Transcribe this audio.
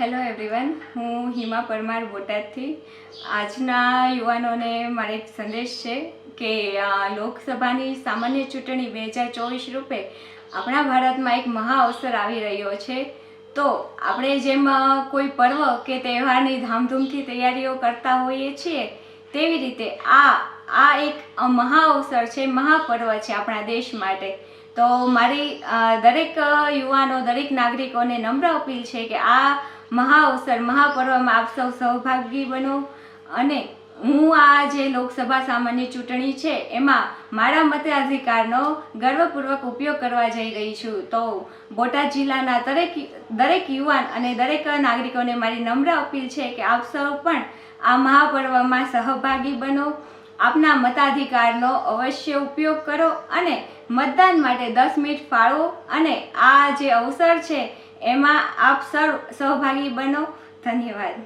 Hello everyone હું હિમા પરમાર બોટાદથી. આજના યુવાનોને મારે એક સંદેશ છે કે લોકસભાની સામાન્ય ચૂંટણી બે હજાર ચોવીસ રૂપે આપણા ભારતમાં એક મહા અવસર આવી રહ્યો છે. તો આપણે જેમ કોઈ પર્વ કે તહેવારની ધામધૂમથી તૈયારીઓ કરતા હોઈએ છીએ, તેવી રીતે આ આ એક મહાઅવસર મહા અવસર છે મહાપર્વ છે આપણા દેશ માટે. તો મારી દરેક યુવાનો, દરેક નાગરિકોને નમ્ર અપીલ છે કે આ મહા અવસર મહાપર્વમાં આપ સૌ સહભાગી બનો અને હું આ જે લોકસભા સામાન્ય ચૂંટણી છે, એમાં મારા મતાધિકારનો ગર્વપૂર્વક ઉપયોગ કરવા જઈ રહી છું. તો બોટાદ જિલ્લાના દરેક દરેક યુવાન અને દરેક નાગરિકોને મારી નમ્ર અપીલ છે કે આપ સૌ પણ આ મહાપર્વમાં સહભાગી બનો આપના મતાધિકારનો અવશ્ય ઉપયોગ કરો અને મતદાન માટે દસ મિનિટ ફાળવો અને આ જે અવસર છે, એમાં આપ સર્વ સહભાગી બનો. ધન્યવાદ.